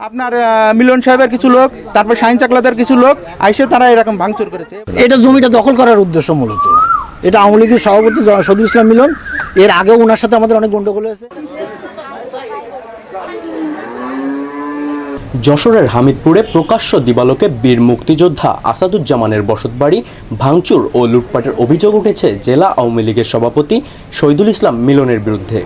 আপনার আহ, মিলন সাহেবের কিছু লোক তারপর শাহিন চাকলাদের কিছু লোক আইসে তারা এরকম ভাঙচুর করেছে। এটা জমিটা দখল করার উদ্দেশ্য মূলত। এটা আওয়ামী লীগের সভাপতি সদুল ইসলাম মিলন এর আগেও ওনার সাথে আমাদের অনেক গন্ডগোল হয়েছে। যশোরের হামিদপুরে প্রকাশ্য দিবালোকে বীর মুক্তিযোদ্ধা আসাদুজ্জামানের বসতবাড়ি ভাঙচুর ও লুটপাটের অভিযোগ উঠেছে জেলা আওয়ামী লীগের সভাপতি শহীদুল ইসলাম মিলনের বিরুদ্ধে।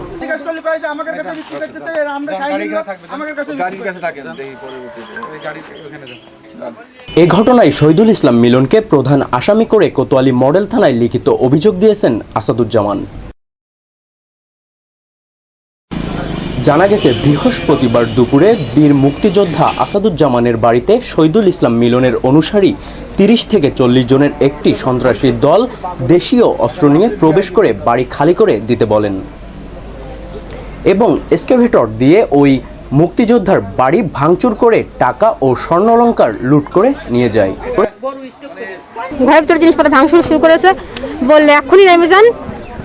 এ ঘটনায় শহীদুল ইসলাম মিলনকে প্রধান আসামি করে কোতোয়ালি মডেল থানায় লিখিত অভিযোগ দিয়েছেন আসাদুজ্জামান। জানা গেছে বৃহস্পতিবার দুপুরে বীর মুক্তিযোদ্ধা আসাদুজ্জামানের বাড়িতে শহীদুল ইসলাম মিলনের অনুসারী তিরিশ থেকে চল্লিশ জনের একটি সন্ত্রাসী দল দেশীয় অস্ত্র নিয়ে প্রবেশ করে বাড়ি খালি করে দিতে বলেন। এবং এসকেভেটর দিয়ে ওই মুক্তিযোদ্ধার বাড়ি ভাঙচুর করে টাকা ও স্বর্ণালঙ্কার লুট করে নিয়ে যায়। ঘরের ভিতরে জিনিসপত্র ভাঙচুর শুরু করেছে বললে এক্ষুনি নেমে যান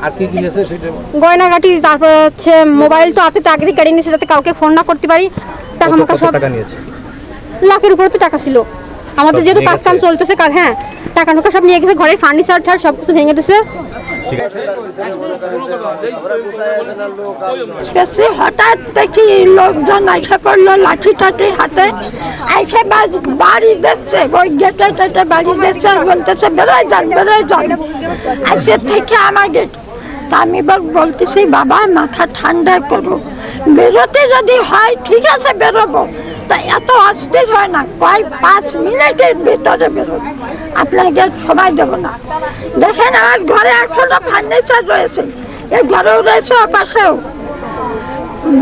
আর কি কিনেছে সেটা? গয়নাগাটি তারপর হচ্ছে মোবাইল তো হাতে আগে কেড়ে নিয়েছে যাতে কাউকে ফোন না করতে পারি। টাকা মাকা সব টাকা নিয়েছে? লাখের উপরে তো টাকা ছিল। আমাদের যেহেতু কাজ কাম চলতেছে কার হ্যাঁ। টাকা টাকা সব নিয়ে গেছে ঘরের ফার্নিচার ঠার সব কিছু ভেঙে দিছে। হঠাৎ দেখি লোকজন এসে পড়ল লাঠি টাঠি হাতে। এসে বাড়ি দিচ্ছে ওই গেটে টেটে বাড়ি দিচ্ছে বলতেছে বেরোয় যান বেরোয় যান। আসে থেকে আমার গেট তা আমি বলতেছি বাবা মাথা ঠান্ডা করো। বেরোতে যদি হয় ঠিক আছে বেরোবো। তা এত অস্থির হয় না কয় পাঁচ মিনিটের ভিতরে বেরোবো। আপনাকে সবাই দেবো না। দেখেন আমার ঘরে এখনও ফার্নিচার রয়েছে। এই ঘরেও রয়েছে পাশেও।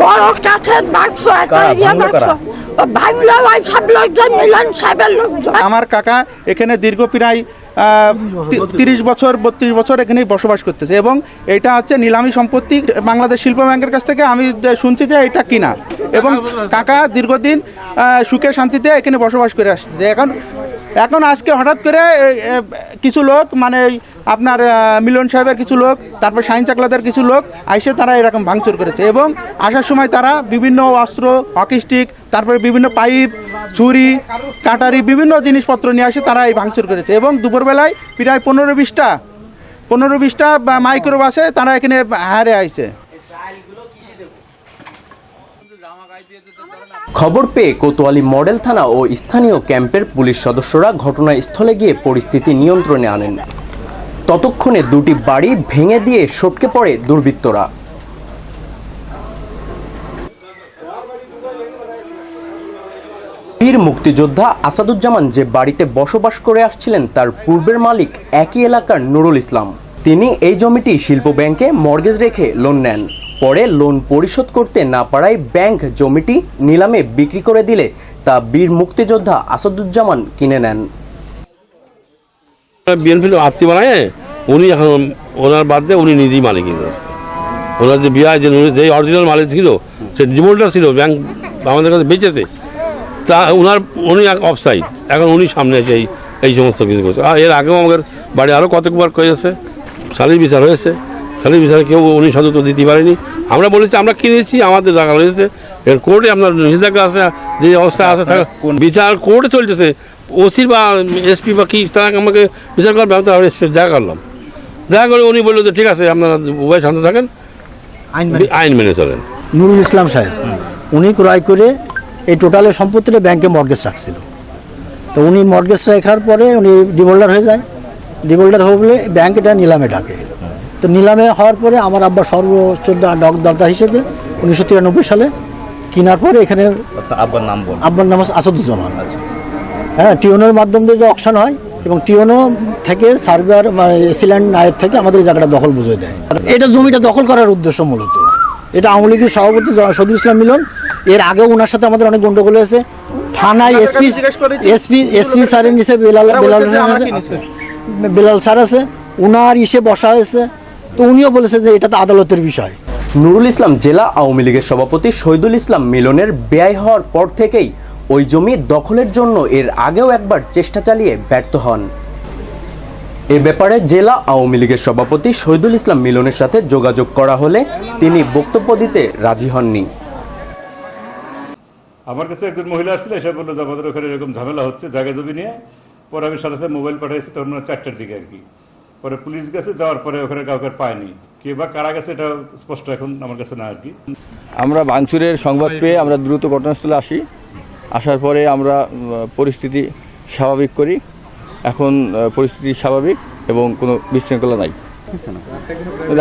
বড় কাঠের বাক্স একটা ইয়ে বাক্স। ভাঙলো ওই সব লোকজন মিলন সাহেবের লোকজন। আমার কাকা এখানে দীর্ঘ প্রায় তিরিশ বছর বত্রিশ বছর এখানেই বসবাস করতেছে। এবং এটা হচ্ছে নিলামি সম্পত্তি বাংলাদেশ শিল্প ব্যাংকের কাছ থেকে আমি শুনছি যে এটা কিনা। এবং কাকা দীর্ঘদিন সুখে শান্তিতে এখানে বসবাস করে আসছে। এখন এখন আজকে হঠাৎ করে কিছু লোক মানে আপনার মিলন সাহেবের কিছু লোক, তারপর শাহিন চাকলাদের কিছু লোক আইসে তারা এরকম ভাঙচুর করেছে এবং আসার সময় তারা বিভিন্ন অস্ত্র, হকি স্টিক, তারপরে বিভিন্ন পাইপ, ছুরি, কাটারি, বিভিন্ন জিনিসপত্র নিয়ে আসে তারা এই ভাঙচুর করেছে এবং দুপুরবেলায় প্রায় পনেরো বিশটা পনেরো বিশটা মাইক্রো বাসে তারা এখানে হারে আইছে। খবর পেয়ে কোতোয়ালি মডেল থানা ও স্থানীয় ক্যাম্পের পুলিশ সদস্যরা ঘটনাস্থলে গিয়ে পরিস্থিতি নিয়ন্ত্রণে আনেন। ততক্ষণে দুটি বাড়ি ভেঙে দিয়ে সটকে পড়ে দুর্বৃত্তরা। বীর মুক্তিযোদ্ধা আসাদুজ্জামান যে বাড়িতে বসবাস করে আসছিলেন, তার পূর্বের মালিক একই এলাকার নুরুল ইসলাম। তিনি এই জমিটি শিল্প ব্যাংকে মর্গেজ রেখে লোন নেন। পরে লোন পরিশোধ করতে না পারায় ব্যাংক জমিটি নিলামে বিক্রি করে দিলে তা বীর মুক্তিযোদ্ধা আসাদুজ্জামান কিনে নেন। বিএনপির আত্মীয় বানায়, উনি এখন ওনার বাদ দিয়ে উনি নিজেই মালিক ওনার যে বিয়ে যে যে অরিজিনাল মালিক ছিল, সে ডিমোল্ডার ছিল ব্যাংক আমাদের কাছে বেঁচেছে। তা ওনার উনি অফসাইড এখন উনি সামনে এসে এই সমস্ত কিছু করছে। আর এর আগেও আমাদের বাড়ি আরও কতকবার করেছে, শালির বিচার হয়েছে। শালির বিচারে কেউ উনি সদস্য দিতে পারেনি। আমরা বলেছি আমরা কিনেছি আমাদের জায়গা রয়েছে। এর কোর্টে আপনার নিষেধাজ্ঞা আছে যে অবস্থা আছে থাকা বিচার কোর্টে চলতেছে। ওসি বা এসপি বা কি তারা আমাকে বিচার করবে আমি তো এসপি দেখা করলাম। দেখা করে উনি বলল যে ঠিক আছে আপনারা উভয় শান্ত থাকেন। আইন মানে আইন মেনে চলেন। নুরুল ইসলাম সাহেব উনি ক্রয় করে এই টোটালের সম্পত্তিটা ব্যাংকে মর্গেজ রাখছিল। তো উনি মর্গেজ রাখার পরে উনি ডিভোল্ডার হয়ে যায়। ডিভোল্ডার হলে ব্যাংক এটা নিলামে ডাকে। তো নিলামে হওয়ার পরে আমার আব্বা সর্বোচ্চ ডক দরদা হিসেবে উনিশশো তিরানব্বই সালে কেনার পরে এখানে আব্বার নাম বল আব্বার নাম হচ্ছে আসাদুজ্জামান। হ্যাঁ টিওনোর মাধ্যম দিয়ে অকশন হয় এবং টিওনো থেকে সার্ভার এসিল্যান্ড নায়ের থেকে আমাদের এই জায়গাটা দখল বুঝে দেয়। এটা জমিটা দখল করার উদ্দেশ্য মূলত। এটা আওয়ামী লীগের সভাপতি সদুল ইসলাম মিলন এর আগেও ওনার সাথে আমাদের অনেক গন্ডগোল হয়েছে। থানায় এসপি এসপি এসপি স্যারের নিচে বেলাল বেলাল। বেলাল স্যার আছে। উনার ইসে বসা হয়েছে। তো উনিও বলেছে যে এটা তো আদালতের বিষয়। নুরুল ইসলাম জেলা আওয়ামী লীগের সভাপতি শহীদুল ইসলাম মিলনের ব্যয় হওয়ার পর থেকেই ওই জমি দখলের জন্য এর আগেও একবার চেষ্টা চালিয়ে ব্যর্থ হন। এ ব্যাপারে জেলা আওয়ামী লীগের সভাপতি শহীদুল ইসলাম মিলনের সাথে যোগাযোগ করা হলে তিনি বক্তব্য দিতে রাজি হননি। আমার কাছে একজন মহিলা আসছিল এসে বলল যে আমাদের ওখানে এরকম ঝামেলা হচ্ছে জায়গা জমি নিয়ে। পরে আমি সাথে সাথে মোবাইল পাঠিয়েছি তখন মানে চারটার দিকে আর কি। পরে পুলিশ গেছে যাওয়ার পরে ওখানে কাউকে আর পায়নি। কে বা কারা গেছে এটা স্পষ্ট এখন আমার কাছে না আর কি। আমরা ভাঙচুরের সংবাদ পেয়ে আমরা দ্রুত ঘটনাস্থলে আসি। আসার পরে আমরা পরিস্থিতি স্বাভাবিক করি। এখন পরিস্থিতি স্বাভাবিক এবং কোনো বিশৃঙ্খলা নাই।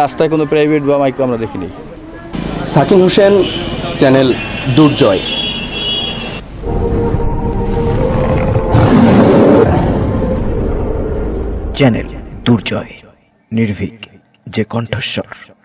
রাস্তায় কোনো প্রাইভেট বা মাইক্রো আমরা দেখিনি। সাকিব হোসেন চ্যানেল দুর্জয়। চ্যানেল দুর্জয় নির্ভীক যে কণ্ঠস্বর।